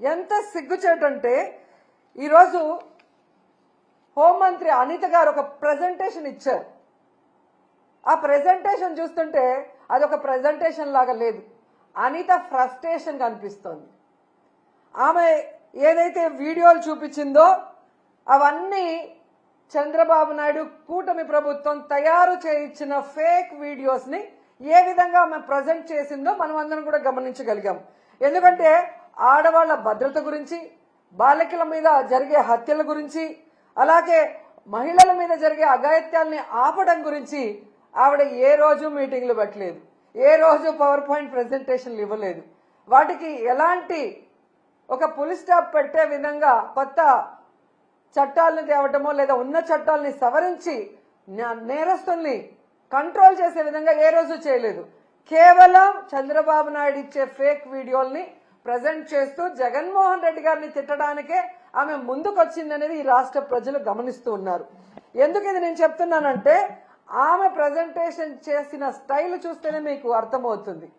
ఎంత సిగ్గుచేటంటే ఈరోజు హోంమంత్రి అనిత గారు ఒక ప్రజెంటేషన్ ఇచ్చారు. ఆ ప్రజెంటేషన్ చూస్తుంటే అది ఒక ప్రజెంటేషన్ లాగా లేదు. అనిత ఫ్రస్ట్రేషన్ కనిపిస్తోంది ఆమె ఏదైతే వీడియోలు చూపించిందో అవన్నీ చంద్రబాబు నాయుడు కూటమి ప్రభుత్వం తయారు చేయించిన ఫేక్ వీడియోస్ని ఏ విధంగా ఆమె ప్రజెంట్ చేసిందో మనం అందరం కూడా గమనించగలిగాం. ఎందుకంటే ఆడవాళ్ళ భద్రత గురించి బాలికల మీద జరిగే హత్యల గురించి అలాగే మహిళల మీద జరిగే అఘాయిత్యాల్ని ఆపడం గురించి ఆవిడ ఏ రోజు మీటింగ్లు పెట్టలేదు. ఏ రోజు పవర్ పాయింట్ ప్రెజెంటేషన్లు ఇవ్వలేదు. వాటికి ఎలాంటి ఒక పులి స్టాప్ పెట్టే విధంగా కొత్త చట్టాలను తేవటమో లేదా ఉన్న చట్టాలని సవరించి నేరస్తుల్ని కంట్రోల్ చేసే విధంగా ఏ రోజు చేయలేదు. కేవలం చంద్రబాబు నాయుడు ఇచ్చే ఫేక్ వీడియోల్ని ప్రజెంట్ చేస్తూ జగన్మోహన్ రెడ్డి గారిని తిట్టడానికే ఆమె ముందుకొచ్చిందనేది ఈ రాష్ట్ర ప్రజలు గమనిస్తూ ఉన్నారు. ఎందుకు ఇది నేను చెప్తున్నానంటే ఆమె ప్రజెంటేషన్ చేసిన స్టైల్ చూస్తేనే మీకు అర్థమవుతుంది.